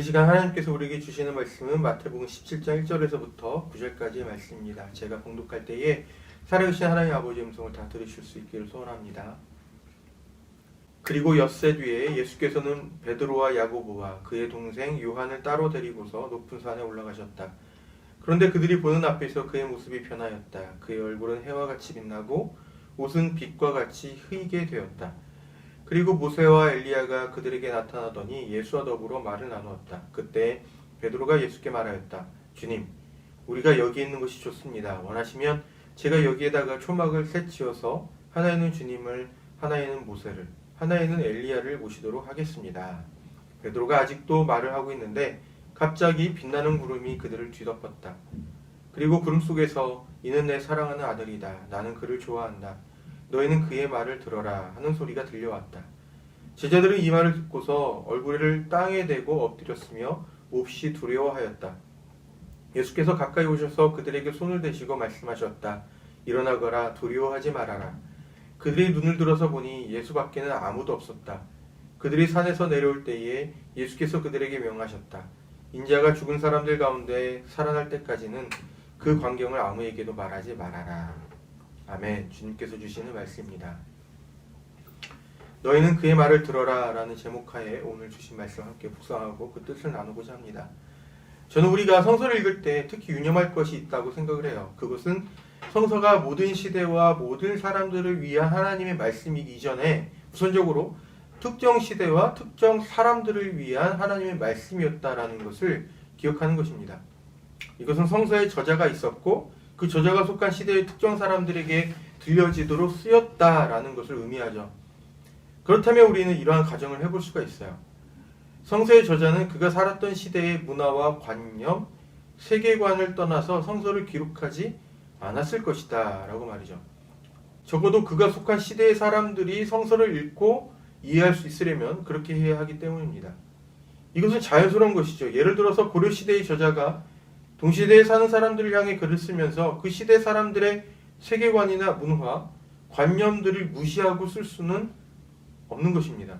이 시간 하나님께서 우리에게 주시는 말씀은 마태복음 17장 1절에서부터 9절까지의 말씀입니다. 제가 봉독할 때에 살아계신 하나님 아버지의 음성을 다 들으실 수 있기를 소원합니다. 그리고 엿새 뒤에 예수께서는 베드로와 야고보와 그의 동생 요한을 따로 데리고서 높은 산에 올라가셨다. 그런데 그들이 보는 앞에서 그의 모습이 변하였다. 그의 얼굴은 해와 같이 빛나고 옷은 빛과 같이 흐리게 되었다. 그리고 모세와 엘리야가 그들에게 나타나더니 예수와 더불어 말을 나누었다. 그때 베드로가 예수께 말하였다. 주님, 우리가 여기 있는 것이 좋습니다. 원하시면 제가 여기에다가 초막을 셋 지어서 하나에는 주님을, 하나에는 모세를, 하나에는 엘리야를 모시도록 하겠습니다. 베드로가 아직도 말을 하고 있는데 갑자기 빛나는 구름이 그들을 뒤덮었다. 그리고 구름 속에서 이는 내 사랑하는 아들이다. 나는 그를 좋아한다. 너희는 그의 말을 들어라 하는 소리가 들려왔다. 제자들은 이 말을 듣고서 얼굴을 땅에 대고 엎드렸으며 몹시 두려워하였다. 예수께서 가까이 오셔서 그들에게 손을 대시고 말씀하셨다. 일어나거라 두려워하지 말아라. 그들이 눈을 들어서 보니 예수 밖에는 아무도 없었다. 그들이 산에서 내려올 때에 예수께서 그들에게 명하셨다. 인자가 죽은 사람들 가운데 살아날 때까지는 그 광경을 아무에게도 말하지 말아라. 아멘. 주님께서 주시는 말씀입니다. 너희는 그의 말을 들어라 라는 제목하에 오늘 주신 말씀 함께 묵상하고 그 뜻을 나누고자 합니다. 저는 우리가 성서를 읽을 때 특히 유념할 것이 있다고 생각을 해요. 그것은 성서가 모든 시대와 모든 사람들을 위한 하나님의 말씀이기 이전에 우선적으로 특정 시대와 특정 사람들을 위한 하나님의 말씀이었다라는 것을 기억하는 것입니다. 이것은 성서에 저자가 있었고 그 저자가 속한 시대의 특정 사람들에게 들려지도록 쓰였다라는 것을 의미하죠. 그렇다면 우리는 이러한 가정을 해볼 수가 있어요. 성서의 저자는 그가 살았던 시대의 문화와 관념, 세계관을 떠나서 성서를 기록하지 않았을 것이다 라고 말이죠. 적어도 그가 속한 시대의 사람들이 성서를 읽고 이해할 수 있으려면 그렇게 해야 하기 때문입니다. 이것은 자연스러운 것이죠. 예를 들어서 고려시대의 저자가 동시대에 사는 사람들을 향해 글을 쓰면서 그 시대 사람들의 세계관이나 문화, 관념들을 무시하고 쓸 수는 없는 것입니다.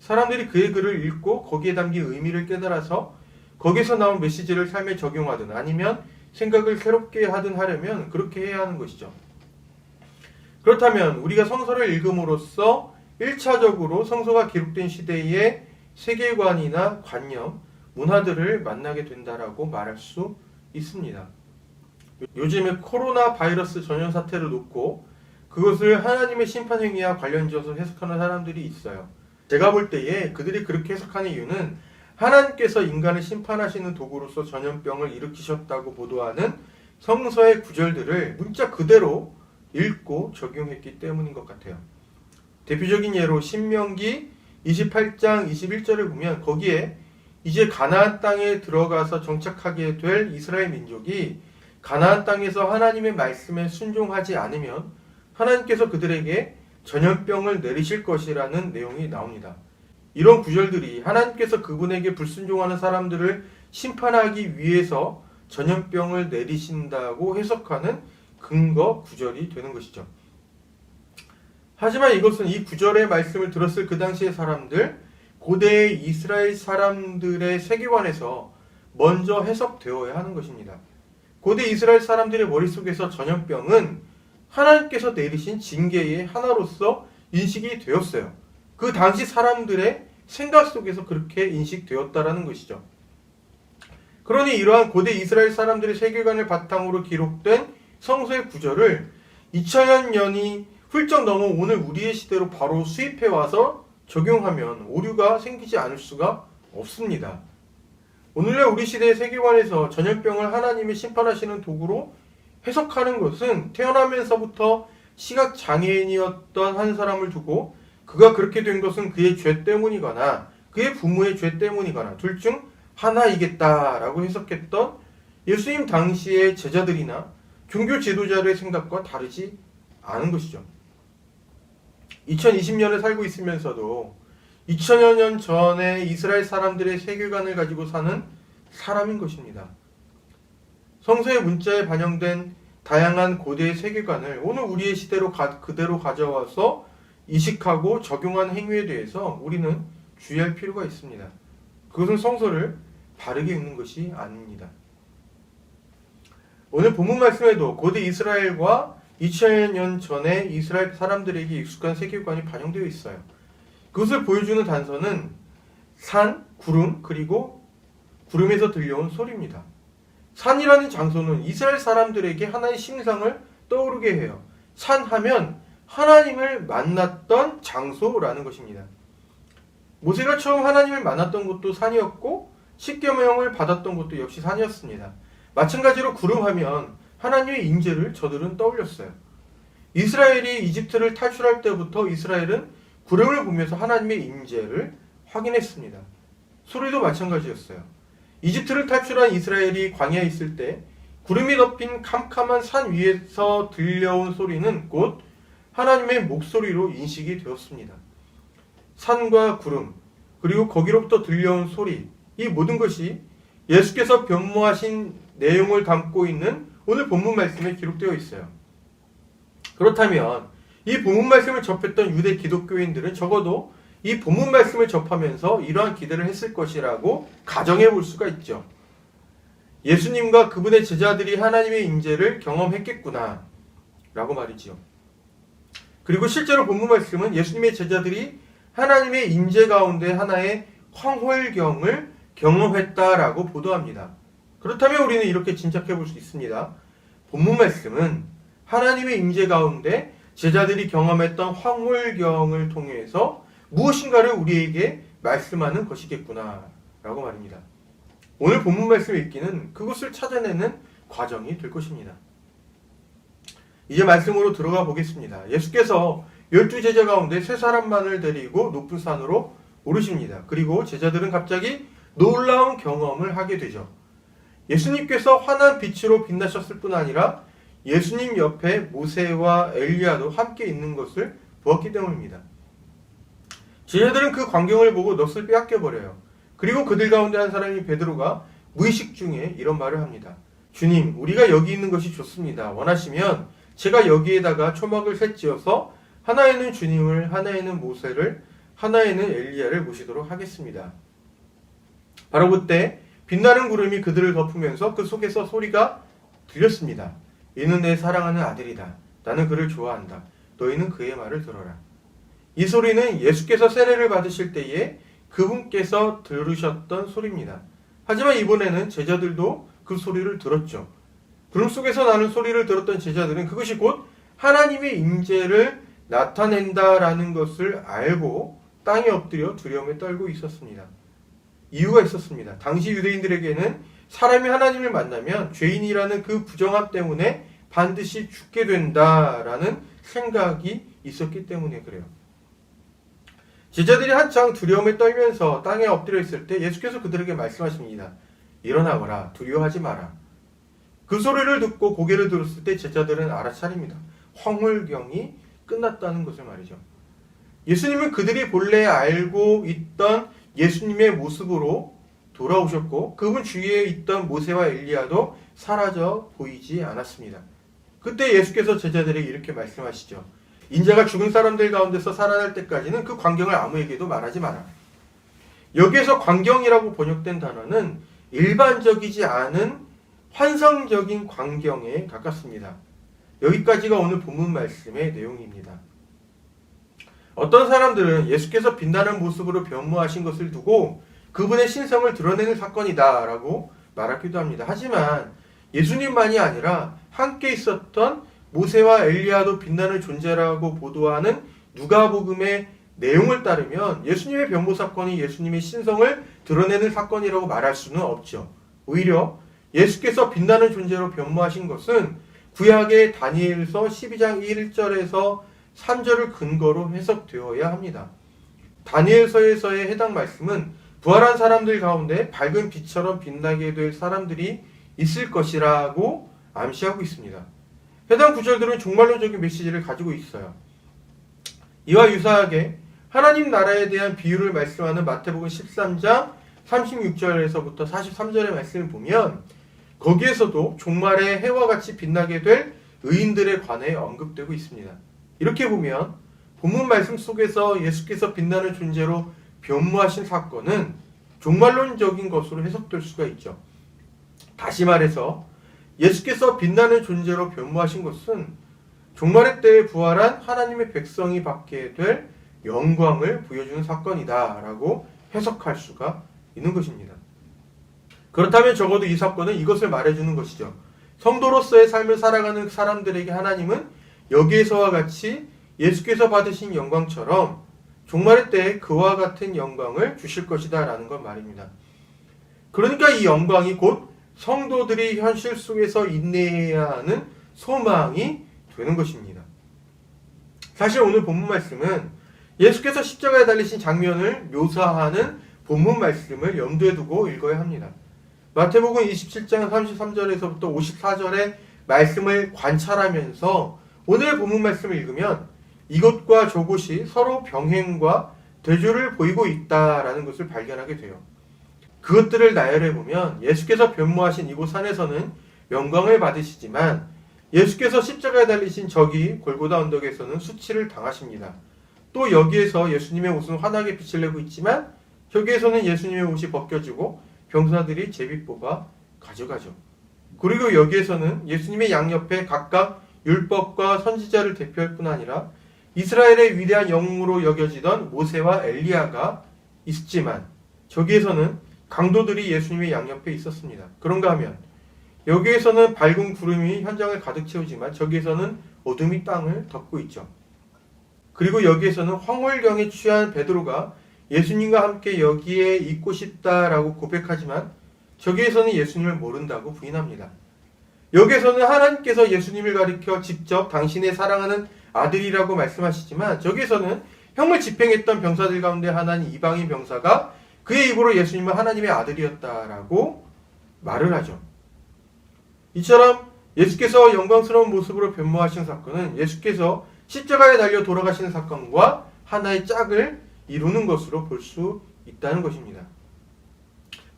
사람들이 그의 글을 읽고 거기에 담긴 의미를 깨달아서 거기서 나온 메시지를 삶에 적용하든 아니면 생각을 새롭게 하든 하려면 그렇게 해야 하는 것이죠. 그렇다면 우리가 성서를 읽음으로써 1차적으로 성서가 기록된 시대의 세계관이나 관념, 문화들을 만나게 된다라고 말할 수 있습니다. 요즘에 코로나 바이러스 전염 사태를 놓고 그것을 하나님의 심판 행위와 관련지어서 해석하는 사람들이 있어요. 제가 볼 때에 그들이 그렇게 해석하는 이유는 하나님께서 인간을 심판하시는 도구로서 전염병을 일으키셨다고 보도하는 성서의 구절들을 문자 그대로 읽고 적용했기 때문인 것 같아요. 대표적인 예로 신명기 28장 21절을 보면 거기에 이제 가나안 땅에 들어가서 정착하게 될 이스라엘 민족이 가나안 땅에서 하나님의 말씀에 순종하지 않으면 하나님께서 그들에게 전염병을 내리실 것이라는 내용이 나옵니다. 이런 구절들이 하나님께서 그분에게 불순종하는 사람들을 심판하기 위해서 전염병을 내리신다고 해석하는 근거 구절이 되는 것이죠. 하지만 이것은 이 구절의 말씀을 들었을 그 당시의 사람들, 고대의 이스라엘 사람들의 세계관에서 먼저 해석되어야 하는 것입니다. 고대 이스라엘 사람들의 머릿속에서 전염병은 하나님께서 내리신 징계의 하나로서 인식이 되었어요. 그 당시 사람들의 생각 속에서 그렇게 인식되었다라는 것이죠. 그러니 이러한 고대 이스라엘 사람들의 세계관을 바탕으로 기록된 성서의 구절을 2000여 년이 훌쩍 넘어 오늘 우리의 시대로 바로 수입해 와서 적용하면 오류가 생기지 않을 수가 없습니다. 오늘날 우리 시대의 세계관에서 전염병을 하나님이 심판하시는 도구로 해석하는 것은 태어나면서부터 시각 장애인이었던 한 사람을 두고 그가 그렇게 된 것은 그의 죄 때문이거나 그의 부모의 죄 때문이거나 둘 중 하나이겠다라고 해석했던 예수님 당시의 제자들이나 종교 지도자들의 생각과 다르지 않은 것이죠. 2020년을 살고 있으면서도 2000여 년 전에 이스라엘 사람들의 세계관을 가지고 사는 사람인 것입니다. 성서의 문자에 반영된 다양한 고대의 세계관을 오늘 우리의 시대로 가, 그대로 가져와서 이식하고 적용한 행위에 대해서 우리는 주의할 필요가 있습니다. 그것은 성서를 바르게 읽는 것이 아닙니다. 오늘 본문 말씀에도 고대 이스라엘과 2000년 전에 이스라엘 사람들에게 익숙한 세계관이 반영되어 있어요. 그것을 보여주는 단서는 산, 구름, 그리고 구름에서 들려온 소리입니다. 산이라는 장소는 이스라엘 사람들에게 하나의 신상을 떠오르게 해요. 산 하면 하나님을 만났던 장소라는 것입니다. 모세가 처음 하나님을 만났던 곳도 산이었고 십계명을 받았던 곳도 역시 산이었습니다. 마찬가지로 구름 하면 하나님의 임재를 저들은 떠올렸어요. 이스라엘이 이집트를 탈출할 때부터 이스라엘은 구름을 보면서 하나님의 임재를 확인했습니다. 소리도 마찬가지였어요. 이집트를 탈출한 이스라엘이 광야에 있을 때 구름이 덮인 캄캄한 산 위에서 들려온 소리는 곧 하나님의 목소리로 인식이 되었습니다. 산과 구름, 그리고 거기로부터 들려온 소리, 이 모든 것이 예수께서 변모하신 내용을 담고 있는 오늘 본문 말씀에 기록되어 있어요. 그렇다면 이 본문 말씀을 접했던 유대 기독교인들은 적어도 이 본문 말씀을 접하면서 이러한 기대를 했을 것이라고 가정해 볼 수가 있죠. 예수님과 그분의 제자들이 하나님의 임재를 경험했겠구나 라고 말이지요. 그리고 실제로 본문 말씀은 예수님의 제자들이 하나님의 임재 가운데 하나의 황홀경을 경험했다라고 보도합니다. 그렇다면 우리는 이렇게 짐작해 볼 수 있습니다. 본문 말씀은 하나님의 임재 가운데 제자들이 경험했던 황홀경을 통해서 무엇인가를 우리에게 말씀하는 것이겠구나 라고 말입니다. 오늘 본문 말씀 읽기는 그것을 찾아내는 과정이 될 것입니다. 이제 말씀으로 들어가 보겠습니다. 예수께서 열두 제자 가운데 세 사람만을 데리고 높은 산으로 오르십니다. 그리고 제자들은 갑자기 놀라운 경험을 하게 되죠. 예수님께서 환한 빛으로 빛나셨을 뿐 아니라 예수님 옆에 모세와 엘리야도 함께 있는 것을 보았기 때문입니다. 제자들은 그 광경을 보고 넋을 빼앗겨 버려요. 그리고 그들 가운데 한 사람이 베드로가 무의식 중에 이런 말을 합니다. 주님, 우리가 여기 있는 것이 좋습니다. 원하시면 제가 여기에다가 초막을 셋 지어서 하나에는 주님을, 하나에는 모세를, 하나에는 엘리야를 모시도록 하겠습니다. 바로 그때 빛나는 구름이 그들을 덮으면서 그 속에서 소리가 들렸습니다. 이는 내 사랑하는 아들이다. 나는 그를 좋아한다. 너희는 그의 말을 들어라. 이 소리는 예수께서 세례를 받으실 때에 그분께서 들으셨던 소리입니다. 하지만 이번에는 제자들도 그 소리를 들었죠. 구름 속에서 나는 소리를 들었던 제자들은 그것이 곧 하나님의 임재를 나타낸다라는 것을 알고 땅에 엎드려 두려움에 떨고 있었습니다. 이유가 있었습니다. 당시 유대인들에게는 사람이 하나님을 만나면 죄인이라는 그 부정함 때문에 반드시 죽게 된다라는 생각이 있었기 때문에 그래요. 제자들이 한창 두려움에 떨면서 땅에 엎드려 있을 때 예수께서 그들에게 말씀하십니다. 일어나거라 두려워하지 마라. 그 소리를 듣고 고개를 들었을 때 제자들은 알아차립니다. 황홀경이 끝났다는 것을 말이죠. 예수님은 그들이 본래 알고 있던 예수님의 모습으로 돌아오셨고 그분 주위에 있던 모세와 엘리야도 사라져 보이지 않았습니다. 그때 예수께서 제자들에게 이렇게 말씀하시죠. 인자가 죽은 사람들 가운데서 살아날 때까지는 그 광경을 아무에게도 말하지 마라. 여기에서 광경이라고 번역된 단어는 일반적이지 않은 환상적인 광경에 가깝습니다. 여기까지가 오늘 본문 말씀의 내용입니다. 어떤 사람들은 예수께서 빛나는 모습으로 변모하신 것을 두고 그분의 신성을 드러내는 사건이다라고 말하기도 합니다. 하지만 예수님만이 아니라 함께 있었던 모세와 엘리야도 빛나는 존재라고 보도하는 누가복음의 내용을 따르면 예수님의 변모 사건이 예수님의 신성을 드러내는 사건이라고 말할 수는 없죠. 오히려 예수께서 빛나는 존재로 변모하신 것은 구약의 다니엘서 12장 1절에서 3절을 근거로 해석되어야 합니다. 다니엘서에서의 해당 말씀은 부활한 사람들 가운데 밝은 빛처럼 빛나게 될 사람들이 있을 것이라고 암시하고 있습니다. 해당 구절들은 종말론적인 메시지를 가지고 있어요. 이와 유사하게 하나님 나라에 대한 비유를 말씀하는 마태복음 13장 36절에서부터 43절의 말씀을 보면 거기에서도 종말의 해와 같이 빛나게 될 의인들에 관해 언급되고 있습니다. 이렇게 보면 본문 말씀 속에서 예수께서 빛나는 존재로 변모하신 사건은 종말론적인 것으로 해석될 수가 있죠. 다시 말해서 예수께서 빛나는 존재로 변모하신 것은 종말의 때에 부활한 하나님의 백성이 받게 될 영광을 보여주는 사건이다라고 해석할 수가 있는 것입니다. 그렇다면 적어도 이 사건은 이것을 말해주는 것이죠. 성도로서의 삶을 살아가는 사람들에게 하나님은 여기에서와 같이 예수께서 받으신 영광처럼 종말의 때에 그와 같은 영광을 주실 것이다 라는 건 말입니다. 그러니까 이 영광이 곧 성도들이 현실 속에서 인내해야 하는 소망이 되는 것입니다. 사실 오늘 본문 말씀은 예수께서 십자가에 달리신 장면을 묘사하는 본문 말씀을 염두에 두고 읽어야 합니다. 마태복음 27장 33절에서부터 54절의 말씀을 관찰하면서 오늘 본문 말씀을 읽으면 이곳과 저곳이 서로 병행과 대조를 보이고 있다라는 것을 발견하게 돼요. 그것들을 나열해 보면 예수께서 변모하신 이곳 산에서는 영광을 받으시지만 예수께서 십자가에 달리신 저기 골고다 언덕에서는 수치를 당하십니다. 또 여기에서 예수님의 옷은 환하게 빛을 내고 있지만 저기에서는 예수님의 옷이 벗겨지고 병사들이 제비 뽑아 가져가죠. 그리고 여기에서는 예수님의 양옆에 각각 율법과 선지자를 대표할 뿐 아니라 이스라엘의 위대한 영웅으로 여겨지던 모세와 엘리야가 있지만 저기에서는 강도들이 예수님의 양옆에 있었습니다. 그런가 하면 여기에서는 밝은 구름이 현장을 가득 채우지만 저기에서는 어둠이 땅을 덮고 있죠. 그리고 여기에서는 황홀경에 취한 베드로가 예수님과 함께 여기에 있고 싶다라고 고백하지만 저기에서는 예수님을 모른다고 부인합니다. 여기에서는 하나님께서 예수님을 가리켜 직접 당신의 사랑하는 아들이라고 말씀하시지만 저기에서는 형을 집행했던 병사들 가운데 하나는 이방인 병사가 그의 입으로 예수님은 하나님의 아들이었다라고 말을 하죠. 이처럼 예수께서 영광스러운 모습으로 변모하신 사건은 예수께서 십자가에 달려 돌아가시는 사건과 하나의 짝을 이루는 것으로 볼 수 있다는 것입니다.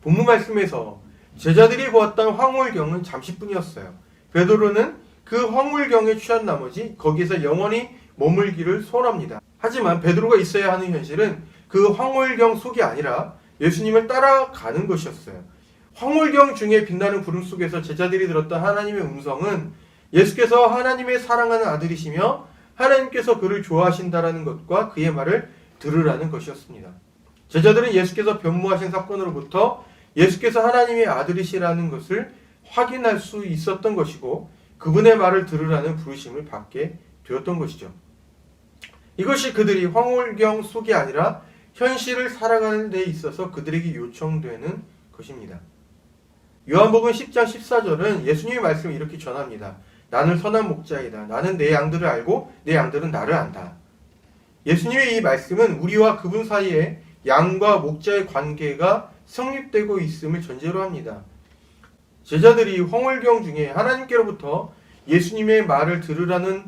본문 말씀에서 제자들이 보았던 황홀경은 잠시뿐이었어요. 베드로는 그 황홀경에 취한 나머지 거기에서 영원히 머물기를 소원합니다. 하지만 베드로가 있어야 하는 현실은 그 황홀경 속이 아니라 예수님을 따라가는 것이었어요. 황홀경 중에 빛나는 구름 속에서 제자들이 들었던 하나님의 음성은 예수께서 하나님의 사랑하는 아들이시며 하나님께서 그를 좋아하신다라는 것과 그의 말을 들으라는 것이었습니다. 제자들은 예수께서 변모하신 사건으로부터 예수께서 하나님의 아들이시라는 것을 확인할 수 있었던 것이고 그분의 말을 들으라는 부르심을 받게 되었던 것이죠. 이것이 그들이 황홀경 속이 아니라 현실을 살아가는 데 있어서 그들에게 요청되는 것입니다. 요한복음 10장 14절은 예수님의 말씀을 이렇게 전합니다. 나는 선한 목자이다. 나는 내 양들을 알고 내 양들은 나를 안다. 예수님의 이 말씀은 우리와 그분 사이에 양과 목자의 관계가 성립되고 있음을 전제로 합니다. 제자들이 황홀경 중에 하나님께로부터 예수님의 말을 들으라는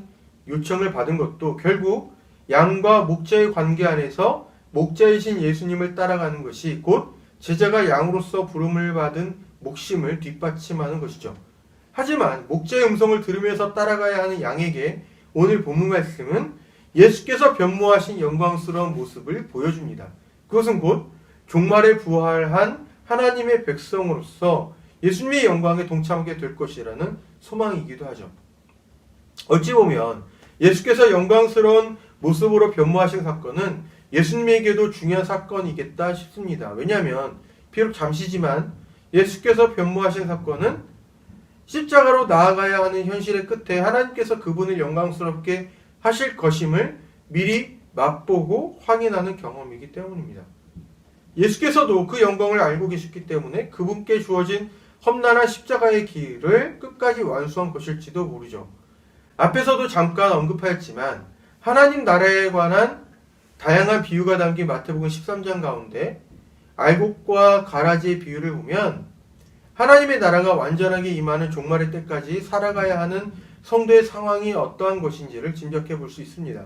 요청을 받은 것도 결국 양과 목자의 관계 안에서 목자이신 예수님을 따라가는 것이 곧 제자가 양으로서 부름을 받은 목심을 뒷받침하는 것이죠. 하지만 목자의 음성을 들으면서 따라가야 하는 양에게 오늘 본문 말씀은 예수께서 변모하신 영광스러운 모습을 보여줍니다. 그것은 곧 종말에 부활한 하나님의 백성으로서 예수님의 영광에 동참하게 될 것이라는 소망이기도 하죠. 어찌 보면 예수께서 영광스러운 모습으로 변모하신 사건은 예수님에게도 중요한 사건이겠다 싶습니다. 왜냐하면 비록 잠시지만 예수께서 변모하신 사건은 십자가로 나아가야 하는 현실의 끝에 하나님께서 그분을 영광스럽게 하실 것임을 미리 맛보고 확인하는 경험이기 때문입니다. 예수께서도 그 영광을 알고 계셨기 때문에 그분께 주어진 험난한 십자가의 길을 끝까지 완수한 것일지도 모르죠. 앞에서도 잠깐 언급하였지만 하나님 나라에 관한 다양한 비유가 담긴 마태복음 13장 가운데 알곡과 가라지의 비유를 보면 하나님의 나라가 완전하게 임하는 종말의 때까지 살아가야 하는 성도의 상황이 어떠한 것인지를 짐작해 볼 수 있습니다.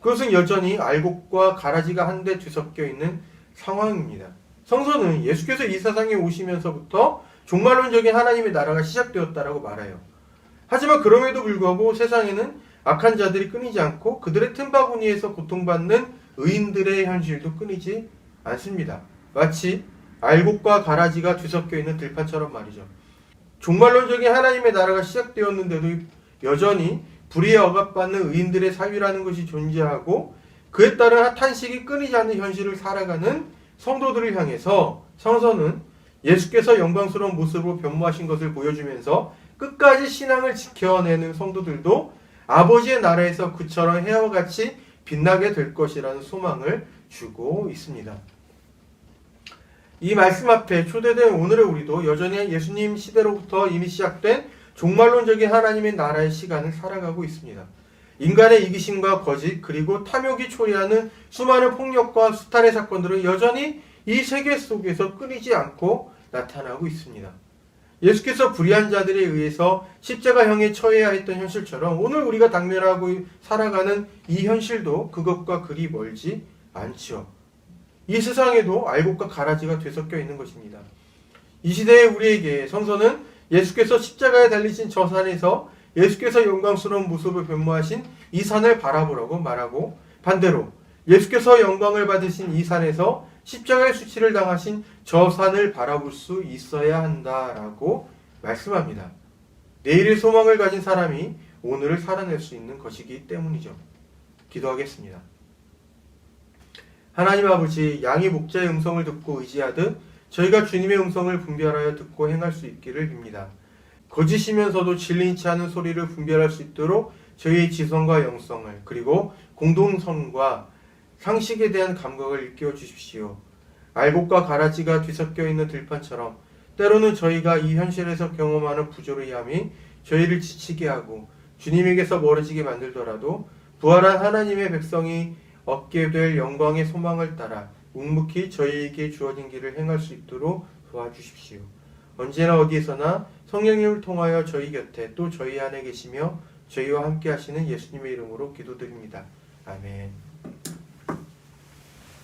그것은 여전히 알곡과 가라지가 한데 뒤섞여 있는 상황입니다. 성서는 예수께서 이 세상에 오시면서부터 종말론적인 하나님의 나라가 시작되었다라고 말해요. 하지만 그럼에도 불구하고 세상에는 악한 자들이 끊이지 않고 그들의 틈바구니에서 고통받는 의인들의 현실도 끊이지 않습니다. 마치 알곡과 가라지가 뒤섞여 있는 들판처럼 말이죠. 종말론적인 하나님의 나라가 시작되었는데도 여전히 불의에 억압받는 의인들의 사유라는 것이 존재하고 그에 따른 탄식이 끊이지 않는 현실을 살아가는 성도들을 향해서 성서는 예수께서 영광스러운 모습으로 변모하신 것을 보여주면서 끝까지 신앙을 지켜내는 성도들도 아버지의 나라에서 그처럼 해와 같이 빛나게 될 것이라는 소망을 주고 있습니다. 이 말씀 앞에 초대된 오늘의 우리도 여전히 예수님 시대로부터 이미 시작된 종말론적인 하나님의 나라의 시간을 살아가고 있습니다. 인간의 이기심과 거짓 그리고 탐욕이 초래하는 수많은 폭력과 수탈의 사건들은 여전히 이 세계 속에서 끊이지 않고 나타나고 있습니다. 예수께서 불의한 자들에 의해서 십자가형에 처해야 했던 현실처럼 오늘 우리가 당면하고 살아가는 이 현실도 그것과 그리 멀지 않지요. 이 세상에도 알곡과 가라지가 되섞여 있는 것입니다. 이 시대의 우리에게 성서는 예수께서 십자가에 달리신 저 산에서 예수께서 영광스러운 모습을 변모하신 이 산을 바라보라고 말하고 반대로 예수께서 영광을 받으신 이 산에서 십자가의 수치를 당하신 저 산을 바라볼 수 있어야 한다라고 말씀합니다. 내일의 소망을 가진 사람이 오늘을 살아낼 수 있는 것이기 때문이죠. 기도하겠습니다. 하나님 아버지 양이 목자의 음성을 듣고 의지하듯 저희가 주님의 음성을 분별하여 듣고 행할 수 있기를 빕니다. 거짓이면서도 진리치 않은 소리를 분별할 수 있도록 저희의 지성과 영성을 그리고 공동선과 상식에 대한 감각을 일깨워 주십시오. 알곡과 가라지가 뒤섞여 있는 들판처럼 때로는 저희가 이 현실에서 경험하는 부조리함이 저희를 지치게 하고 주님에게서 멀어지게 만들더라도 부활한 하나님의 백성이 얻게 될 영광의 소망을 따라 묵묵히 저희에게 주어진 길을 행할 수 있도록 도와주십시오. 언제나 어디에서나 성령님을 통하여 저희 곁에 또 저희 안에 계시며 저희와 함께 하시는 예수님의 이름으로 기도드립니다. 아멘.